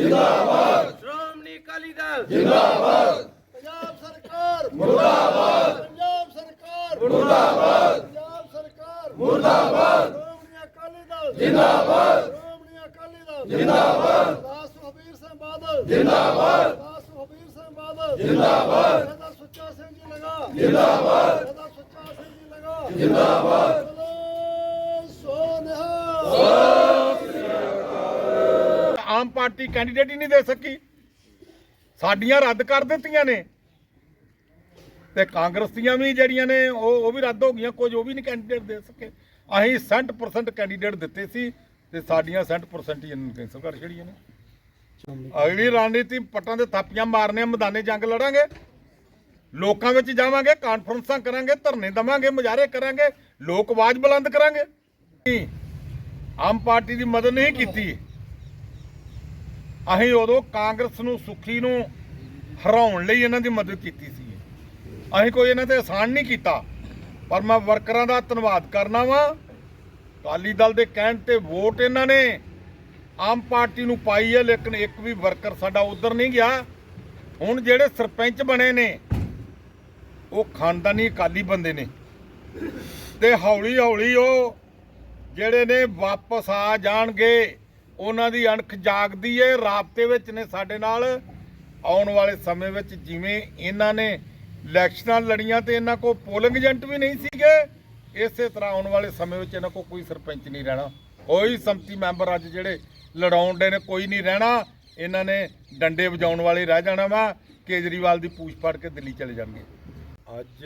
ਜਿੰਦਾਬਾਦ। ਸ਼੍ਰੋਮਣੀ ਅਕਾਲੀ ਦਲ। ਪੰਜਾਬ ਸਰਕਾਰ। ਮੁਰਦਾਬਾਦ। ਪੰਜਾਬ ਸਰਕਾਰ। ਮੁਰਦਾਬਾਦ। ਪੰਜਾਬ ਸਰਕਾਰ। ਮੁਰਦਾਬਾਦ। ਸ਼੍ਰੋਮਣੀ ਅਕਾਲੀ ਦਲ। ਜਿੰਦਾਬਾਦ। ਸ਼੍ਰੋਮਣੀ ਅਕਾਲੀ ਦਲ। ਜਿੰਦਾਬਾਦ। ਦਾਸ ਹਬੀਰ ਸਿੰਘ ਬਾਦਲ। ਜਿੰਦਾਬਾਦ। ਦਾਸ ਹਬੀਰ ਸਿੰਘ ਬਾਦਲ। ਜਿੰਦਾਬਾਦ। ਸੁੱਚਾ ਸਿੰਘ ਜੀ ਲਗਾ। ਜਿੰਦਾਬਾਦ। ਆਮ ਪਾਰਟੀ ਕੈਂਡੀਡੇਟ ਹੀ ਨਹੀਂ ਦੇ ਸਕੀ। ਸਾਡੀਆਂ ਰੱਦ ਕਰ ਦਿੱਤੀਆਂ ਨੇ। ਤੇ ਕਾਂਗਰਸ ਦੀਆਂ ਵੀ ਜਿਹੜੀਆਂ ਨੇ, ਉਹ ਉਹ ਵੀ ਰੱਦ ਹੋ ਗਈਆਂ। ਕੁਝ ਉਹ ਵੀ ਨਹੀਂ ਕੈਂਡੀਡੇਟ ਦੇ ਸਕੇ। ਅਸੀਂ 60% ਕੈਂਡੀਡੇਟ ਦਿੱਤੇ ਸੀ ਤੇ ਸਾਡੀਆਂ 60% ਹੀ ਇਹਨਾਂ ਕੈਂਸਲ ਕਰ ਛੜੀਆਂ ਨੇ। ਅਗਲੀ ਰਣਨੀਤੀ ਪੱਟਾਂ ਦੇ ਥਾਪੀਆਂ ਮਾਰਨੇ, ਮੈਦਾਨੇ ਜੰਗ ਲੜਾਂਗੇ। ਲੋਕਾਂ ਵਿੱਚ ਜਾਵਾਂਗੇ ਕਾਨਫਰੰਸਾਂ ਕਰਾਂਗੇ, ਧਰਨੇ ਦਵਾਂਗੇ, ਮੁਜ਼ਾਹਰੇ ਕਰਾਂਗੇ, ਲੋਕ ਆਵਾਜ਼ ਬੁਲੰਦ ਕਰਾਂਗੇ। ਆਮ ਪਾਰਟੀ ਦੀ ਮਦਦ ਨਹੀਂ ਕੀਤੀ। ਅਸੀਂ ਉਦੋਂ ਕਾਂਗਰਸ ਨੂੰ ਸੁਖੀ ਨੂੰ ਹਰਾਉਣ ਲਈ ਇਹਨਾਂ ਦੀ ਮਦਦ ਕੀਤੀ ਸੀ। ਅਸੀਂ ਕੋਈ ਇਹਨਾਂ ਤੇ ਆਸਾਨ ਨਹੀਂ ਕੀਤਾ, ਪਰ ਮੈਂ ਵਰਕਰਾਂ ਦਾ ਧੰਨਵਾਦ ਕਰਨਾ ਵਾਂ। ਅਕਾਲੀ ਦਲ ਦੇ ਕਹਿਣ ਤੇ ਵੋਟ ਇਹਨਾਂ ਨੇ ਆਮ ਪਾਰਟੀ ਨੂੰ ਪਾਈ ਹੈ, ਲੇਕਿਨ ਇੱਕ ਵੀ ਵਰਕਰ ਸਾਡਾ ਉਧਰ ਨਹੀਂ ਗਿਆ। ਹੁਣ ਜਿਹੜੇ ਸਰਪੰਚ ਬਣੇ ਨੇ, ਉਹ ਖਾਨਦਾਨੀ ਅਕਾਲੀ ਬੰਦੇ ਨੇ। ਤੇ ਹੌਲੀ ਹੌਲੀ ਉਹ ਜਿਹੜੇ ਨੇ ਵਾਪਸ ਆ ਜਾਣਗੇ। ਉਹਨਾਂ ਦੀ ਅਣਖ ਜਾਗਦੀ ਹੈ, ਰਾਬਤੇ ਵਿੱਚ ਨੇ ਸਾਡੇ ਨਾਲ। ਆਉਣ ਵਾਲੇ ਸਮੇਂ ਵਿੱਚ ਜਿਵੇਂ ਇਹਨਾਂ ਨੇ ਇਲੈਕਸ਼ਨਾਂ ਲੜੀਆਂ ਤੇ ਇਹਨਾਂ ਕੋਲ ਪੋਲਿੰਗ ਏਜੰਟ ਵੀ ਨਹੀਂ ਸੀਗੇ, ਇਸੇ ਤਰ੍ਹਾਂ ਆਉਣ ਵਾਲੇ ਸਮੇਂ ਵਿੱਚ ਇਹਨਾਂ ਕੋਲ ਕੋਈ ਸਰਪੰਚ ਨਹੀਂ ਰਹਿਣਾ। ਕੋਈ ਸੰਮਤੀ ਮੈਂਬਰ ਅੱਜ ਜਿਹੜੇ ਲੜਾਉਣ ਦੇ ਨੇ, ਕੋਈ ਨਹੀਂ ਰਹਿਣਾ। ਇਹਨਾਂ ਨੇ ਡੰਡੇ ਵਜਾਉਣ ਵਾਲੇ ਰਹਿ ਜਾਣਾ ਵਾ, ਕੇਜਰੀਵਾਲ ਦੀ ਪੂਛ ਫੜ ਕੇ ਦਿੱਲੀ ਚਲੇ ਜਾਣਗੇ। ਅੱਜ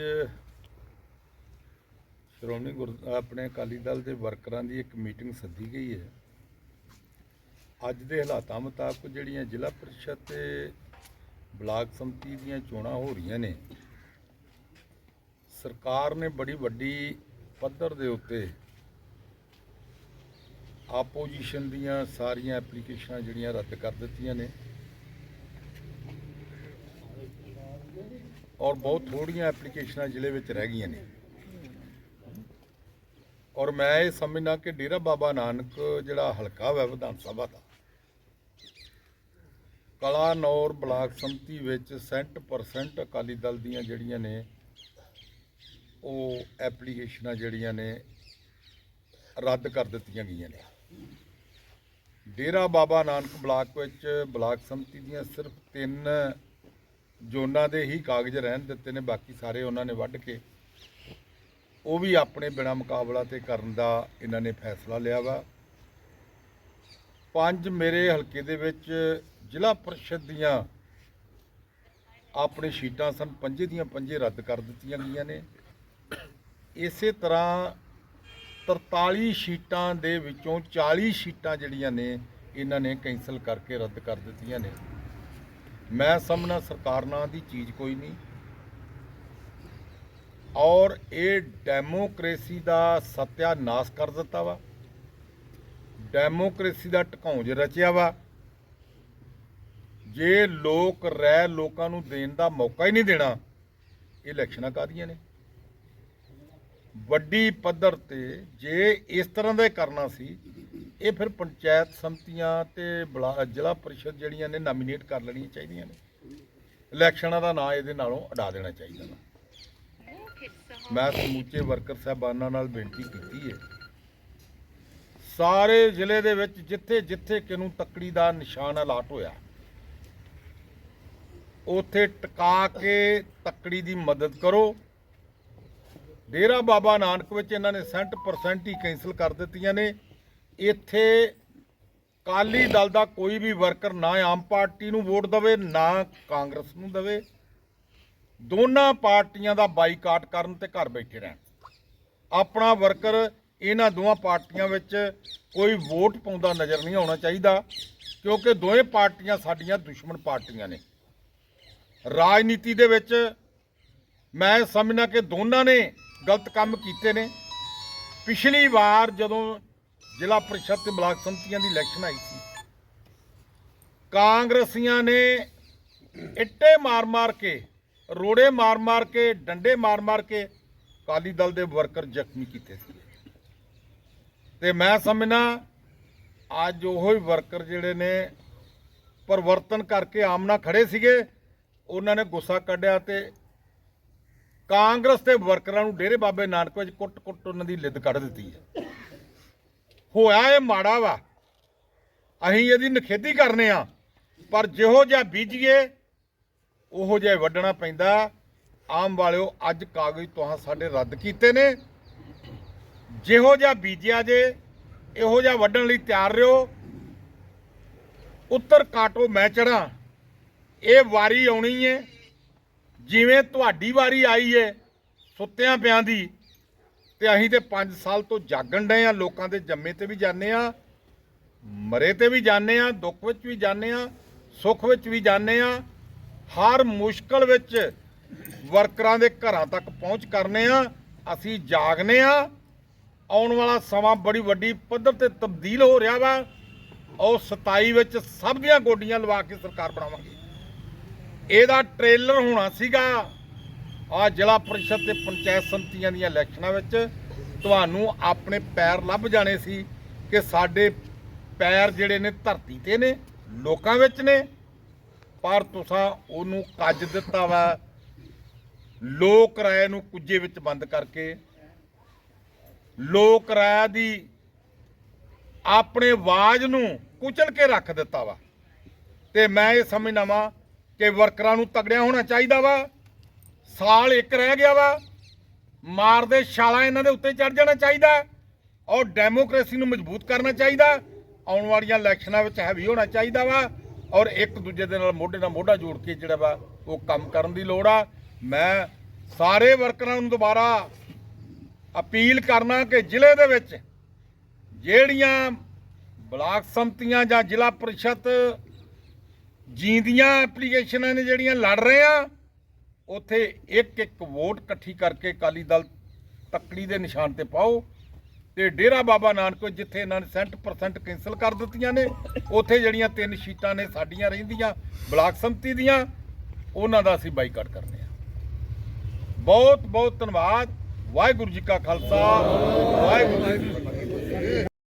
ਸ਼੍ਰੋਮਣੀ ਗੁਰ, ਆਪਣੇ ਅਕਾਲੀ ਦਲ ਦੇ ਵਰਕਰਾਂ ਦੀ ਇੱਕ ਮੀਟਿੰਗ ਸੱਦੀ ਗਈ ਹੈ। ਅੱਜ ਦੇ ਹਾਲਾਤਾਂ ਮੁਤਾਬਕ ਜਿਹੜੀਆਂ ਜ਼ਿਲ੍ਹਾ ਪਰਿਸ਼ਦ ਤੇ ਬਲਾਕ ਸੰਮਤੀ ਦੀਆਂ ਚੋਣਾਂ ਹੋ ਰਹੀਆਂ ਨੇ, ਸਰਕਾਰ ਨੇ ਬੜੀ ਵੱਡੀ ਪੱਧਰ ਦੇ ਉੱਤੇ ਆਪੋਜੀਸ਼ਨ ਦੀਆਂ ਸਾਰੀਆਂ ਐਪਲੀਕੇਸ਼ਨਾਂ ਜਿਹੜੀਆਂ ਰੱਦ ਕਰ ਦਿੱਤੀਆਂ ਨੇ ਔਰ ਬਹੁਤ ਥੋੜੀਆਂ ਐਪਲੀਕੇਸ਼ਨਾਂ ਜ਼ਿਲ੍ਹੇ ਵਿੱਚ ਰਹਿ ਗਈਆਂ ਨੇ। ਔਰ ਮੈਂ ਇਹ ਸਮਝਣਾ ਕਿ ਡੇਰਾ ਬਾਬਾ ਨਾਨਕ ਜਿਹੜਾ ਹਲਕਾ ਹੈ ਵਿਧਾਨ ਸਭਾ ਦਾ ਕਲਾਨੌਰ ਬਲਾਕ ਸੰਮਤੀ ਵਿੱਚ 60% ਅਕਾਲੀ ਦਲ ਦੀਆਂ ਜਿਹੜੀਆਂ ਨੇ, ਉਹ ਐਪਲੀਕੇਸ਼ਨਾਂ ਜਿਹੜੀਆਂ ਨੇ, ਰੱਦ ਕਰ ਦਿੱਤੀਆਂ ਗਈਆਂ ਨੇ। ਡੇਰਾ ਬਾਬਾ ਨਾਨਕ ਬਲਾਕ ਵਿੱਚ ਬਲਾਕ ਸੰਮਤੀ ਦੀਆਂ ਸਿਰਫ ਤਿੰਨ ਜ਼ੋਨਾਂ ਦੇ ਹੀ ਕਾਗਜ਼ ਰਹਿਣ ਦਿੱਤੇ ਨੇ, ਬਾਕੀ ਸਾਰੇ ਉਹਨਾਂ ਨੇ ਵੱਢ ਕੇ ਉਹ ਵੀ ਆਪਣੇ ਬਿਨਾ ਮੁਕਾਬਲਾ ਤੇ ਕਰਨ ਦਾ ਇਹਨਾਂ ਨੇ ਫੈਸਲਾ ਲਿਆ ਵਾ। ਪੰਜ ਮੇਰੇ ਹਲਕੇ ਦੇ ਵਿੱਚ ਜ਼ਿਲ੍ਹਾ ਪਰਿਸ਼ਦ ਦੀਆਂ ਆਪਣੇ ਸ਼ੀਟਾਂ ਸਨ, ਪੰਜੇ ਦੀਆਂ ਪੰਜੇ ਰੱਦ ਕਰ ਦਿੱਤੀਆਂ ਗਈਆਂ ਨੇ। ਇਸੇ ਤਰ੍ਹਾਂ 43 ਸ਼ੀਟਾਂ ਦੇ ਵਿੱਚੋਂ 40 ਸ਼ੀਟਾਂ ਜਿਹੜੀਆਂ ਨੇ, ਇਹਨਾਂ ਨੇ ਕੈਂਸਲ ਕਰਕੇ ਰੱਦ ਕਰ ਦਿੱਤੀਆਂ ਨੇ। ਮੈਂ ਸਮਝਣਾ ਸਰਕਾਰ ਨਾਂ ਦੀ ਚੀਜ਼ ਕੋਈ ਨਹੀਂ। ਔਰ ਇਹ ਡੈਮੋਕ੍ਰੇਸੀ ਦਾ ਸਤਿਆਨਾਸ਼ ਕਰ ਦਿੱਤਾ ਵਾ। ਡੈਮੋਕ੍ਰੇਸੀ ਦਾ ਢਕਾਉਂਜ ਰਚਿਆ ਵਾ। ਜੇ ਲੋਕ ਰਹਿ ਲੋਕਾਂ ਨੂੰ ਦੇਣ ਦਾ ਮੌਕਾ ਹੀ ਨਹੀਂ ਦੇਣਾ ਇਹ ਇਲੈਕਸ਼ਨਾਂ ਕਾਹਦੀਆਂ ਨੇ? ਵੱਡੀ ਪੱਧਰ ਤੇ ਜੇ ਇਸ ਤਰ੍ਹਾਂ ਦਾ ਕਰਨਾ ਸੀ, ਇਹ ਫਿਰ ਪੰਚਾਇਤ ਸੰਮਤੀਆਂ ਤੇ ਬਲਾ- ਜ਼ਿਲ੍ਹਾ ਪਰਿਸ਼ਦ ਜਿਹੜੀਆਂ ਨੇ ਨਾਮੀਨੇਟ ਕਰ ਲੈਣੀਆਂ ਚਾਹੀਦੀਆਂ ਨੇ। ਇਲੈਕਸ਼ਨਾਂ ਦਾ ਨਾਂ ਇਹਦੇ ਨਾਲੋਂ ਅਡਾ ਦੇਣਾ ਚਾਹੀਦਾ ਵਾ। ਮੈਂ ਸਮੂਚੇ ਵਰਕਰ ਸਾਹਿਬਾਨਾਂ ਨਾਲ ਬੇਨਤੀ ਕੀਤੀ ਹੈ ਸਾਰੇ ਜ਼ਿਲ੍ਹੇ ਦੇ ਵਿੱਚ ਜਿੱਥੇ ਜਿੱਥੇ ਕਿਨੂੰ ਤੱਕੜੀ ਦਾ ਨਿਸ਼ਾਨ ਅਲਾਟ ਹੋਇਆ, ਉਥੇ ਟਿਕਾ ਕੇ ਤੱਕੜੀ ਦੀ ਮਦਦ ਕਰੋ। ਡੇਰਾ ਬਾਬਾ ਨਾਨਕ ਵਿੱਚ ਇਹਨਾਂ ਨੇ 60% ਹੀ ਕੈਂਸਲ ਕਰ ਦਿੱਤੀਆਂ ਨੇ। ਇੱਥੇ ਕਾਲੀ ਦਲ ਦਾ ਕੋਈ ਵੀ ਵਰਕਰ ਨਾ ਆਮ ਪਾਰਟੀ ਨੂੰ ਵੋਟ ਦੇਵੇ, ਨਾ ਕਾਂਗਰਸ ਨੂੰ ਦੇਵੇ। ਦੋਨਾਂ ਪਾਰਟੀਆਂ ਦਾ ਬਾਈਕਾਟ ਕਰਨ ਤੇ ਘਰ ਬੈਠੇ ਰਹਿਣ। ਆਪਣਾ ਵਰਕਰ ਇਹਨਾਂ ਦੋਵਾਂ ਪਾਰਟੀਆਂ ਵਿੱਚ ਕੋਈ ਵੋਟ ਪਾਉਂਦਾ ਨਜ਼ਰ ਨਹੀਂ ਆਉਣਾ ਚਾਹੀਦਾ, ਕਿਉਂਕਿ ਦੋਵੇਂ ਪਾਰਟੀਆਂ ਸਾਡੀਆਂ ਦੁਸ਼ਮਣ ਪਾਰਟੀਆਂ ਨੇ। ਰਾਜਨੀਤੀ ਦੇ ਵਿੱਚ ਮੈਂ ਸਮਝਣਾ ਕਿ ਦੋਨਾਂ ਨੇ ਗਲਤ ਕੰਮ ਕੀਤੇ ਨੇ। ਪਿਛਲੀ ਵਾਰ ਜਦੋਂ ਜ਼ਿਲ੍ਹਾ ਪਰਿਸ਼ਦ ਤੇ ਬਲਾਕ ਸੰਮਤੀਆਂ ਦੀ ਇਲੈਕਸ਼ਨ ਆਈ ਸੀ, ਕਾਂਗਰਸੀਆਂ ਨੇ ਇੱਟੇ ਮਾਰ-ਮਾਰ ਕੇ ਰੋੜੇ ਮਾਰ-ਮਾਰ ਕੇ, ਡੰਡੇ ਮਾਰ-ਮਾਰ ਕੇ ਅਕਾਲੀ ਦਲ ਦੇ ਵਰਕਰ ਜ਼ਖਮੀ ਕੀਤੇ ਸੀ। ਤੇ ਮੈਂ ਸਮਝਣਾ ਅੱਜ ਉਹ ਹੀ ਵਰਕਰ ਜਿਹੜੇ ਨੇ ਪਰਿਵਰਤਨ ਕਰਕੇ ਆਮਨਾ ਖੜੇ ਸੀਗੇ, ਉਹਨਾਂ ਨੇ ਗੁੱਸਾ ਕੱਢਿਆ ਤੇ ਕਾਂਗਰਸ ਦੇ ਵਰਕਰਾਂ ਨੂੰ ਡੇਰੇ ਬਾਬੇ ਨਾਨਕ ਵਿੱਚ ਕੁੱਟ-ਕੁੱਟ ਉਹਨਾਂ ਦੀ ਲਿੱਦ ਕੱਢ ਦਿੱਤੀ ਹੈ। ਹੋਇਆ ਇਹ ਮਾੜਾ ਵਾ। ਅਸੀਂ ਇਹਦੀ ਨਖੇਦੀ ਕਰਨੇ ਆ, ਪਰ ਜਿਹੋ ਜਿਹਾ ਬੀਜੀਏ ਉਹੋ ਜਿਹਾ ਵੱਢਣਾ ਪੈਂਦਾ। ਆਮ ਵਾਲਿਓ, ਅੱਜ ਕਾਗਜ਼ ਤੁਹਾਂ ਸਾਡੇ ਰੱਦ ਕੀਤੇ ਨੇ। ਜਿਹੋ ਜਿਹਾ ਬੀਜਿਆ ਜੇ, ਇਹੋ ਜਿਹਾ ਵੱਢਣ ਲਈ ਤਿਆਰ ਰਹੋ ਉੱਤਰ ਕਾਟੋ ਮੈਂ ਚੜਾਂ ਇਹ ਵਾਰੀ ਆਉਣੀ ਏ। ਜਿਵੇਂ ਤੁਹਾਡੀ ਵਾਰੀ ਆਈ ਏ, ਸੁੱਤਿਆਂ ਪਿਆਂ ਦੀ। ਤੇ ਅਸੀਂ ਤੇ 5 ਸਾਲ ਤੋਂ ਜਾਗਣ ਡਏ ਆ, ਲੋਕਾਂ ਦੇ ਜੰਮੇ ਤੇ ਵੀ ਜਾਂਦੇ ਆ, ਮਰੇ ਤੇ ਵੀ ਜਾਂਦੇ ਆ, ਦੁੱਖ ਵਿੱਚ ਵੀ ਜਾਂਦੇ ਆ, ਸੁੱਖ ਵਿੱਚ ਵੀ ਜਾਂਦੇ ਆ। ਹਰ ਮੁਸ਼ਕਲ ਵਿੱਚ ਵਰਕਰਾਂ ਦੇ ਘਰਾਂ ਤੱਕ ਪਹੁੰਚ ਕਰਨੇ ਆ, ਅਸੀਂ ਜਾਗਨੇ ਆ। ਆਉਣ ਵਾਲਾ ਸਮਾਂ ਬੜੀ ਵੱਡੀ ਪੱਧਰ ਤੇ ਤਬਦੀਲ ਹੋ ਰਿਹਾ ਵਾ। ਉਹ 27 ਵਿੱਚ ਸਭ ਦੀਆਂ ਗੋਡੀਆਂ ਲਵਾ ਕੇ ਸਰਕਾਰ ਬਣਾਵਾਂਗੇ। ਇਹਦਾ ਟ੍ਰੇਲਰ ਹੋਣਾ ਸੀਗਾ ਆ ਜ਼ਿਲ੍ਹਾ ਪਰਿਸ਼ਦ ਤੇ ਪੰਚਾਇਤ ਸੰਮਤੀਆਂ ਦੀਆਂ ਇਲੈਕਸ਼ਨਾਂ ਵਿੱਚ। ਤੁਹਾਨੂੰ ਆਪਣੇ ਪੈਰ ਲੱਭ ਜਾਣੇ ਸੀ ਕਿ ਸਾਡੇ ਪੈਰ ਜਿਹੜੇ ਨੇ ਧਰਤੀ ਤੇ ਨੇ, ਲੋਕਾਂ ਵਿੱਚ ਨੇ। ਪਰ ਤੁਸੀਂ ਉਹਨੂੰ ਕੱਜ ਦਿੱਤਾ ਵਾ। ਲੋਕ ਰਾਏ ਨੂੰ ਕੁੱਜੇ ਵਿੱਚ ਬੰਦ ਕਰਕੇ। ਲੋਕ ਰਾਏ ਦੀ ਆਪਣੇ ਆਵਾਜ਼ ਨੂੰ ਕੁਚਲ ਕੇ ਰੱਖ ਦਿੱਤਾ ਵਾ। ਤੇ ਮੈਂ ਇਹ ਸਮਝਦਾ ਵਾਂ ਕਿ ਵਰਕਰਾਂ ਨੂੰ ਤਗੜਿਆ ਹੋਣਾ ਚਾਹੀਦਾ ਵਾ। ਸਾਲ ਇੱਕ ਰਹਿ ਗਿਆ ਵਾ। ਮਾਰਦੇ ਛਾਲਾਂ ਇਹਨਾਂ ਦੇ ਉੱਤੇ ਚੜ ਜਾਣਾ ਚਾਹੀਦਾ। ਔਰ ਡੈਮੋਕ੍ਰੇਸੀ ਨੂੰ ਮਜ਼ਬੂਤ ਕਰਨਾ ਚਾਹੀਦਾ। ਆਉਣ ਵਾਲੀਆਂ ਇਲੈਕਸ਼ਨਾਂ ਵਿੱਚ ਹੈਵੀ ਹੋਣਾ ਚਾਹੀਦਾ ਵਾ। ਔਰ ਇੱਕ ਦੂਜੇ ਦੇ ਨਾਲ ਮੋਢੇ ਨਾਲ ਮੋਢਾ ਜੋੜ ਕੇ ਜਿਹੜਾ ਵਾ ਉਹ ਕੰਮ ਕਰਨ ਦੀ ਲੋੜ ਆ। ਮੈਂ ਸਾਰੇ ਵਰਕਰਾਂ ਨੂੰ ਦੁਬਾਰਾ ਅਪੀਲ ਕਰਨਾ ਕਿ ਜ਼ਿਲ੍ਹੇ ਦੇ ਵਿੱਚ ਜਿਹੜੀਆਂ ਬਲਾਕ ਸੰਮਤੀਆਂ ਜਾਂ ਜ਼ਿਲ੍ਹਾ ਪਰਿਸ਼ਦ ਜੀਂਦੀਆਂ ਐਪਲੀਕੇਸ਼ਨਾਂ ਨੇ ਜਿਹੜੀਆਂ ਲੜ ਰਹੇ ਆ, ਉੱਥੇ ਇੱਕ ਇੱਕ ਵੋਟ ਇਕੱਠੀ ਕਰਕੇ ਅਕਾਲੀ ਦਲ ਤੱਕੜੀ ਦੇ ਨਿਸ਼ਾਨ ਤੇ ਪਾਓ। ਤੇ ਡੇਰਾ ਬਾਬਾ ਨਾਨਕ ਜਿੱਥੇ ਇਹਨਾਂ ਨੇ 60% ਕੈਂਸਲ ਕਰ ਦਿੱਤੀਆਂ ਨੇ, ਉੱਥੇ ਜਿਹੜੀਆਂ ਤਿੰਨ ਸ਼ੀਟਾਂ ਨੇ ਸਾਡੀਆਂ ਰਹਿੰਦੀਆਂ, ਬਲਾਕ ਸੰਮਤੀ ਦੀਆਂ, ਉਹਨਾਂ ਦਾ ਅਸੀਂ ਬਾਈਕਾਟ ਕਰਨੇ ਆ ਬਹੁਤ ਬਹੁਤ ਧੰਨਵਾਦ, ਵਾਹਿਗੁਰੂ ਜੀ ਕਾ ਖਾਲਸਾ, ਵਾਹਿਗੁਰੂ ਜੀ ਕੀ ਫਤਿਹ।